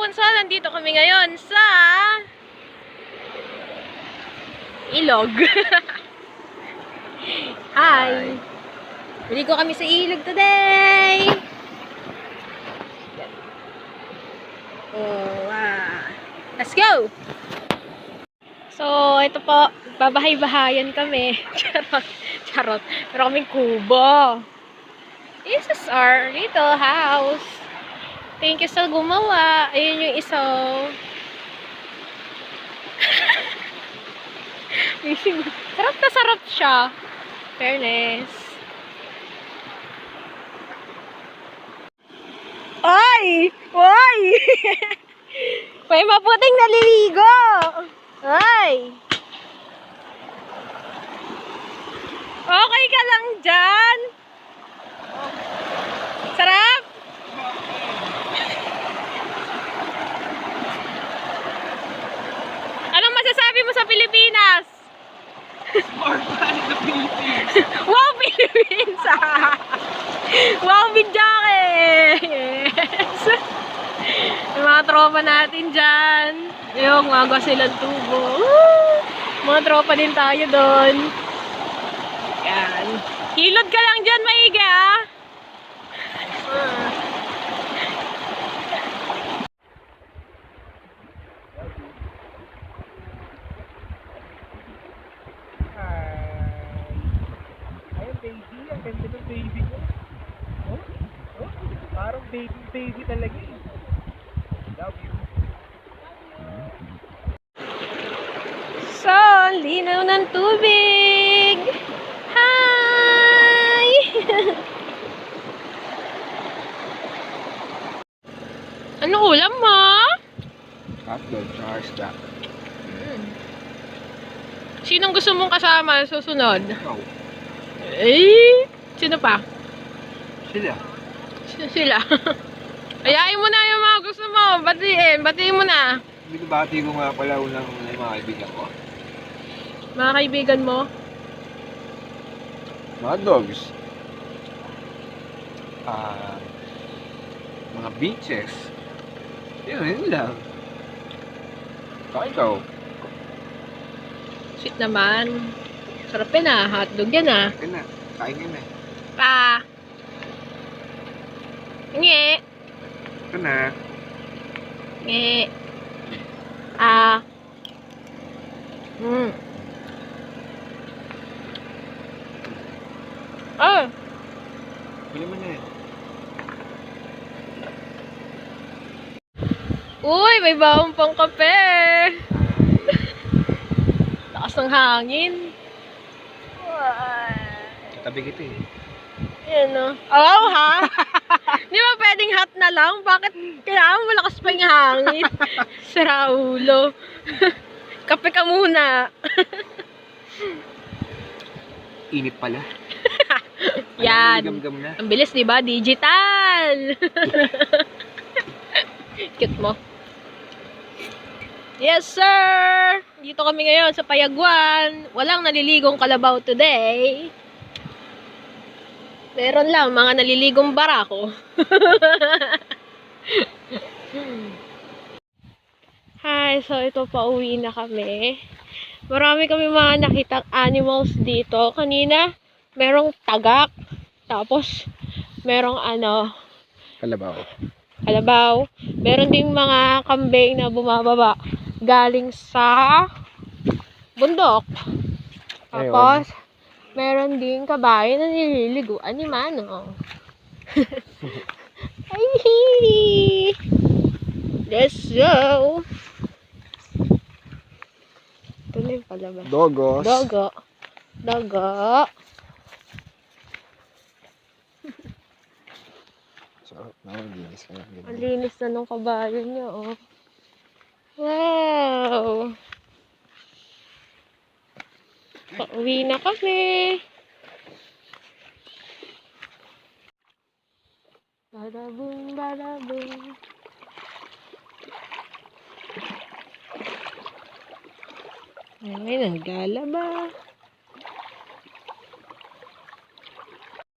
Rapunzel, nandito kami ngayon sa ilog. Hi! Bili ko kami sa ilog today! Oh, wow. Let's go! So, ito po, babahay-bahayan kami. Charot. Charot. Pero kaming kubo. This is our little house. Thank you sa gumawa. Ayun yung isa. oh. sarap na sarap siya. Fairness. Ay! Ay! May maputing naliligo! Ay! Okay ka lang dyan? Sarap? Anong masasabi mo sa Pilipinas? wow, Philippines! ah. wow, Bidyake! Yes! Yung mga tropa natin dyan. Yung mga silang tubo. Woo! Mga tropa din tayo doon. Yan. Hilod ka lang dyan, maiga ah. Ayun, baby. Ang ganda ng baby ko. Oh? Oh? Parang baby, baby talaga eh. Love you. So, linaw ng tubig. Hi! ano ulam mo? Hotdog, tsaka isda. Sinong gusto mong kasama sa susunod? Ikaw. Eh, sino pa? Sila. Sino sila? Ayain mo na yung mga gusto mo. Batiin. Batiin mo na. Binabati ko nga pala unang una yung mga kaibigan ko. Mga kaibigan mo. Mga dogs. Ah... mga beaches. Yun, yun lang. Saka ikaw. Sweet naman. Sarap yan ah. Hotdog yan ah. Yun na. Kain ka na. Pa. Nge. Ito na. Nge. Ah. Hmm. Ah. Bili mo na eh. Uy, may bawang pang kape. Lakas ng hangin. Katabi kita eh. Yan o. Oh, ha? Di ba pwedeng hot na lang? Bakit kailangan malakas pa yung hangin? Sira ulo. Kape ka muna. Init pala. Yan. Gam-gam na. Ang bilis, di ba? Digital. Cute mo. Yes, sir! Dito kami ngayon sa Payagwan. Walang naliligong kalabaw today. Meron lang mga naliligong barako. Hi, so ito pa uwi na kami. Marami kami mga nakitang animals dito. Kanina, merong tagak. Tapos, merong ano, Kalabaw. kalabaw. Meron ding mga kambing na bumababa galing sa bundok. Tapos, meron ding kabayo na nililiguan ni Manong. Ay! Let's go! Ito na yung palabas. Dogos. Dogo. Dogo. Sarap na, linis ka lang. Ang linis na nung kabayo niya, oh. Wow! Pauwi na kami. Badabung, badabung. Ay, naglalaba.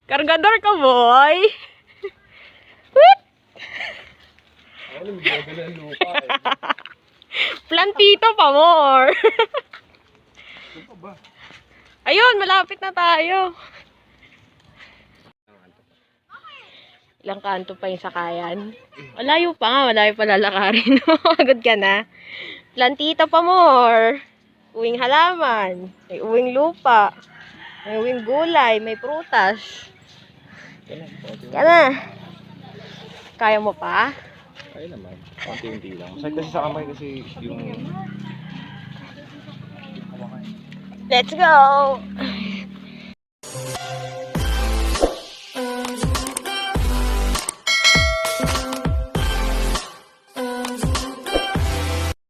Kargador ka, boy! Plantito pa more. Ano pa ba? Ayun, malapit na tayo. Ilang kanto pa yung sakayan. Malayo pa nga, malayo pa lalakarin. Pagod ka na. Plantito pa more. Uwing halaman. May uwing lupa. May uwing gulay. May prutas. Ka na. Kaya mo pa? Ay naman. Konti-unti lang. Kasi sa kamay kasi yung... Let's go!